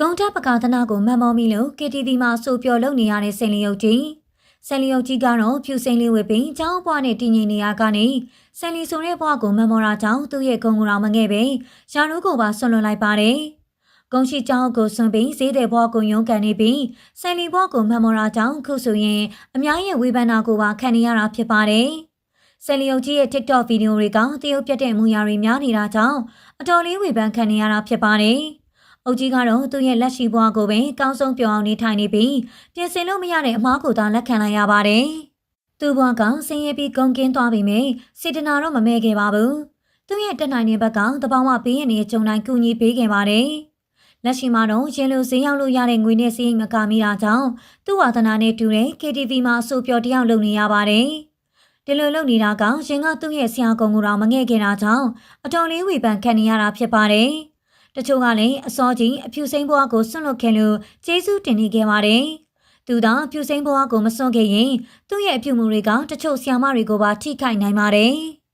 ဂုံတက်ပကာသနာကိုမတ်မောမိလို့ KTV မှာအဆိုပြောလုပ်နေရတဲ့ဆင်လီယုတ်ကြီးဆင်လီယုတ်ကြီးကတော့ဖြူစိမ့်လေးဝစ်ပြီးကျောင်းဘွားနဲ့တည်ငြိမ်နေရကနေဆင်လီဆိုတဲ့ဘွားကိုမတ်မောတာကြောင့်သူ့ရဲ့ဂုံကိုယ်တော်မငဲ့ပဲရာနူးကိုပါဆွန့်လွတ်လိုက်ပါတယ်။ဂုံရှိကျောင်းကိုဆွန့်ပြီးဈေးတဲ့ဘွားကိုရုန်းကန်နေပြီးဆင်လီဘွားကိုမတ်မောတာကြောင့်ခုဆိုရင်အများရဲ့ဝေဖန်တာကိုပါခံနေရတာဖြစ်ပါတယ်။ဆယ်လီယုတ်ကြီးရဲ့ TikTok ဗီဒီယိုတွေကတရုတ်ပြတ်တဲ့မူရာတွေများနေတာကြောင့်အတော်လေးဝေဖန်ခံနေရတာဖြစ်ပါတယ်။ အုတ်ကြီးကတော့သူ့ရဲ့လက်ရှိဘွားကိုပဲကောင်းဆုံးပြောင်းအောင်နေထိုင်နေပြီးပြင်ဆင်လို့မရတဲ့အမားကိုသာလက်ခံလိုက်ရပါတယ်။သူ့ဘွားကဆင်းရဲပြီးဂုံကင်းသွားပြီမဲ့စေတနာတော့မမဲ့ခဲ့ပါဘူး။သူ့ရဲ့တက်နိုင်တဲ့ဘက်ကတပောင်းမပေးရင်လည်းဂျုံတိုင်းကူညီပေးခဲ့ပါတယ်။လက်ရှိမှာတော့ရင်လိုဈေးရောက်လို့ရတဲ့ငွေနဲ့စီးရင်မကမိတာကြောင့်သူ့ဝါသနာနဲ့တူတဲ့ KTV မှာအဆိုပြောတယောက်လုပ်နေရပါတယ်။ဒီလိုလုပ်နေတာကရင်ကသူ့ရဲ့ဆရာကုံကိုတော့မငဲ့ခဲ့တာကြောင့်အတော်လေးဝေဖန်ခံနေရတာဖြစ်ပါတယ်။ တချို့ကလည်းအစောကြီးအဖြူစိမ်းဘွားကိုဆွန့်လွတ်ခဲ့လို့ကျေးဇူးတင်နေခဲ့ပါတယ်။သူသာအဖြူစိမ်းဘွားကိုမစွန့်ခဲ့ရင်သူ့ရဲ့အပြုမှုတွေကတချို့ဆရာမတွေကိုပါထိခိုက်နိုင်ပါတယ်။